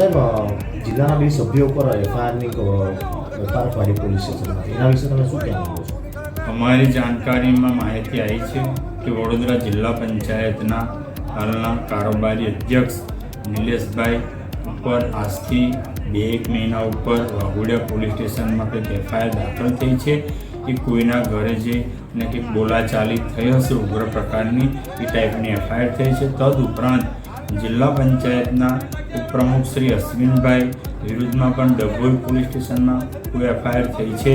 સાહેબ જિલ્લાના બે સભ્યો પર એફઆઈઆરની વેપાર ફાડી પોલીસ સ્ટેશનમાં એના વિશે તમે શું કહેવા છો? અમારી જાણકારીમાં માહિતી આવી છે કે વડોદરા જિલ્લા પંચાયતના હાલના કારોબારી અધ્યક્ષ નિલેશભાઈ ઉપર આજથી બે એક મહિના ઉપર વાઘોડિયા પોલીસ સ્ટેશનમાં કંઈક એફઆઈઆર દાખલ થઈ છે કે કોઈના ઘરે જે ને કંઈક બોલાચાલી થઈ હશે ઉગ્ર પ્રકારની એ ટાઈપની એફઆઈઆર થઈ છે. તદ ઉપરાંત જિલ્લા પંચાયતના ઉપપ્રમુખ શ્રી અશ્વિનભાઈ વિરુદ્ધમાં પણ ડભોઈ પોલીસ સ્ટેશનમાં કોઈ એફઆઈઆર થઈ છે,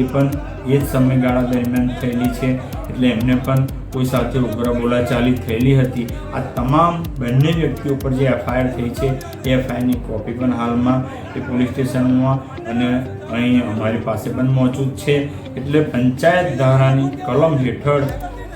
એ પણ એ જ સમયગાળા દરમિયાન થયેલી છે. એટલે એમને પણ કોઈ સાથે ઉગ્ર બોલાચાલી થયેલી હતી. આ તમામ બંને વ્યક્તિઓ પર જે એફઆઈઆર થઈ છે, એ એફઆઈઆરની કોપી પણ હાલમાં એ પોલીસ સ્ટેશનમાં અને અહીં અમારી પાસે પણ મોજૂદ છે. એટલે પંચાયત ધારાની કલમ હેઠળ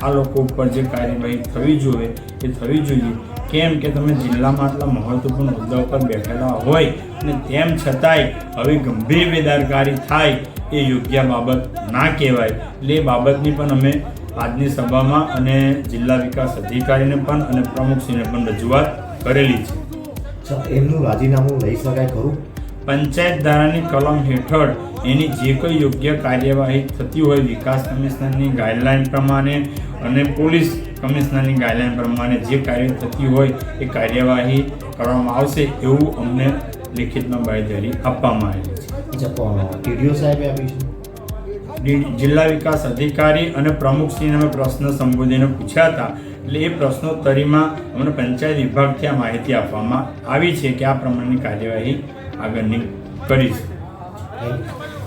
આ લોકો ઉપર જે કાર્યવાહી થવી જોઈએ, એ થવી જોઈએ. કેમ કે તમે જિલ્લામાં આટલા મહત્વપૂર્ણ મુદ્દા ઉપર બેઠેલા હોય અને તેમ છતાંય હવે ગંભીર બેદારકારી થાય એ યોગ્ય બાબત ના કહેવાય. એટલે એ બાબતની પણ અમે આજની સભામાં અને જિલ્લા વિકાસ અધિકારીને પણ અને પ્રમુખશ્રીને પણ રજૂઆત કરેલી છે. એમનું રાજીનામું લઈ શકાય ખરું? પંચાયત ધારાની કલમ હેઠળ એની જે કોઈ યોગ્ય કાર્યવાહી થતી હોય વિકાસ કમિશનરની ગાઈડલાઈન પ્રમાણે અને પોલીસ કમિશનરની ગાઈડલાઈન પ્રમાણે જે કાર્ય થતી હોય એ કાર્યવાહી કરવામાં આવશે એવું અમને લિખિતમાં બાંયધરી આપવામાં આવેલી છે. ટીડીઓ સાહેબે આપી છે. જિલ્લા વિકાસ અધિકારી અને પ્રમુખશ્રીને અમે પ્રશ્ન સંબોધીને પૂછ્યા હતા. એટલે એ પ્રશ્નોત્તરીમાં અમને પંચાયત વિભાગથી આ માહિતી આપવામાં આવી છે કે આ પ્રમાણેની કાર્યવાહી I'm new Paris.